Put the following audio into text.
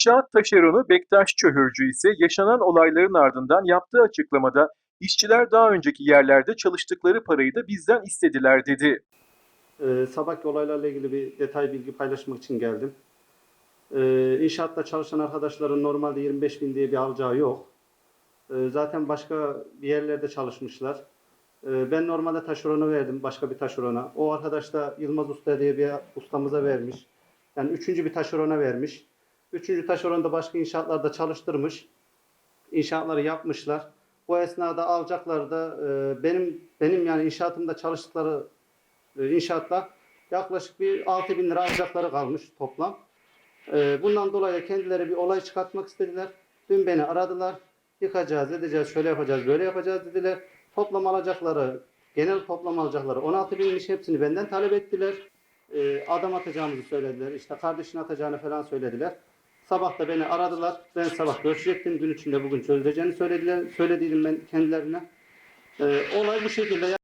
İnşaat taşeronu Bektaş Çöhürcü ise yaşanan olayların ardından yaptığı açıklamada işçiler daha önceki yerlerde çalıştıkları parayı da bizden istediler dedi. Ee, sabahki olaylarla ilgili bir detay bilgi paylaşmak için geldim. Ee, inşaatta çalışan arkadaşların normalde 25 bin diye bir alacağı yok. Ee, zaten başka bir yerlerde çalışmışlar. Ee, ben normalde taşerona verdim, başka bir taşerona. O arkadaş da Yılmaz Usta diye bir ustamıza vermiş. Yani üçüncü bir taşerona vermiş. Üçüncü taşeron da başka inşaatlarda çalıştırmış. İnşaatları yapmışlar. Bu esnada alacakları da e, benim benim yani inşaatımda çalıştıkları e, inşaatta yaklaşık bir 6 bin lira alacakları kalmış toplam. E, Bundan dolayı kendileri bir olay çıkartmak istediler. Dün beni aradılar. Yıkacağız, edeceğiz, şöyle yapacağız, böyle yapacağız dediler. Toplam alacakları, genel toplam alacakları 16 bin iş hepsini benden talep ettiler. E, Adam atacağımızı söylediler. İşte kardeşini atacağını falan söylediler. Sabah da beni aradılar. Ben sabah görüşecektim. Dün içinde bugün çözüleceğini söylediler. Söylediydim ben kendilerine. E, olay bu şekilde.